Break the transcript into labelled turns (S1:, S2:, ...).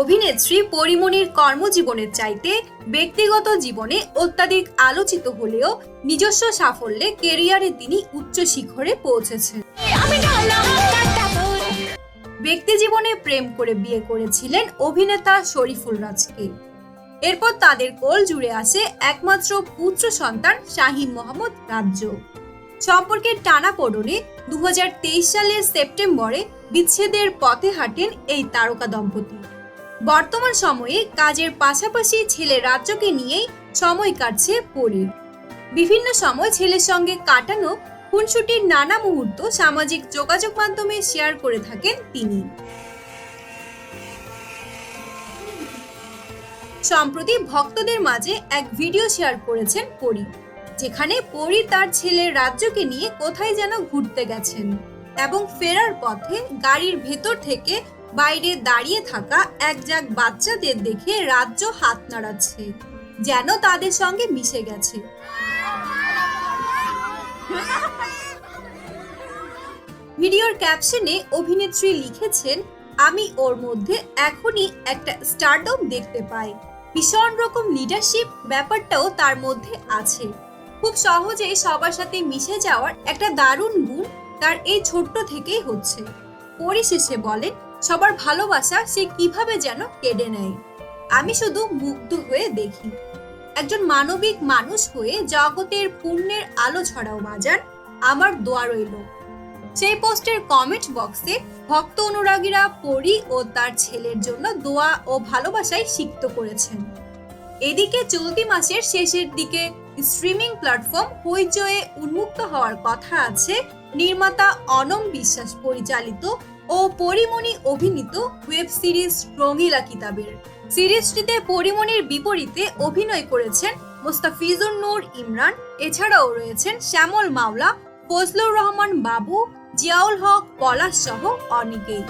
S1: অভিনেত্রী পরিমণির কর্মজীবনের চাইতে ব্যক্তিগত জীবনে অত্যাধিক আলোচিত হলেও নিজস্ব সাফল্যে কেরিয়ারে তিনি উচ্চ শিখরে পৌঁছেছেন। ব্যক্তি জীবনে প্রেম করে বিয়ে করেছিলেন অভিনেতা শরীফুল রাজকে। এরপর তাদের কোল জুড়ে আসে একমাত্র পুত্র সন্তান শাহিন মোহাম্মদ রাজ্য। সম্পর্কের টানাপোড়নে দু সালের সেপ্টেম্বরে বিচ্ছেদের পথে হাঁটেন এই তারকা দম্পতি। বর্তমান সময়ে কাজের পাশাপাশি ছেলে রাজ্যকে নিয়েই সময় কাটছে পরীর বিভিন্ন সময় ছেলের সঙ্গে কাটানো খুনসুটির নানা মুহূর্ত সামাজিক যোগাযোগ মাধ্যমে শেয়ার করে থাকেন তিনি। সম্প্রতি ভক্তদের মাঝে এক ভিডিও শেয়ার করেছেন পরী, যেখানে পরী তার ছেলে রাজ্যকে নিয়ে কোথায় যেন ঘুরতে গেছেন এবং ফেরার পথে গাড়ির ভেতর থেকে বাইরে দাঁড়িয়ে থাকা এক জাক বাচ্চাদের দেখে রাজ্য হাত নাড়াচ্ছে, যেন তাদের সঙ্গে মিশে গেছে। ভিডিওর ক্যাপশনে অভিনেত্রী লিখেছেন, আমি ওর মধ্যে এখনই একটা স্টারডম দেখতে পাই। ভীষণ রকম লিডারশিপ ব্যাপারটাও তার মধ্যে আছে। খুব সহজেই সবার সাথে মিশে যাওয়ার একটা দারুণ গুণ তার এই ছোট্ট থেকেই হচ্ছে। পরিশেষে বলেন সবার ভালোবাসা সে কীভাবে যেন কেড়ে নেয়। আমি শুধু মুগ্ধ হয়ে দেখি। একজন মানবিক মানুষ হয়ে জগতের পুণ্যের আলো ছড়াও বাজান আমার দোয়া রইল সেই পোস্টের কমেন্ট বক্সে ভক্ত অনুরাগীরা পরি ও তার ছেলের জন্য দোয়া ও ভালোবাসায় সিক্ত করেছেন। এদিকে চলতি মাসের শেষের দিকে স্ট্রিমিং প্ল্যাটফর্ম হইচয়ে উন্মুক্ত হওয়ার কথা আছে নির্মাতা অনম বিশ্বাস পরিচালিত ও পরিমণি অভিনীত ওয়েব সিরিজ রঙিলা কিতাবের। সিরিজটিতে পরিমণির বিপরীতে অভিনয় করেছেন মোস্তাফিজুর নূর ইমরান, এছাড়াও রয়েছেন শ্যামল মাওলা, ফজলুর রহমান বাবু, জিয়াউল হক, পলাশ সহ অনেকেই।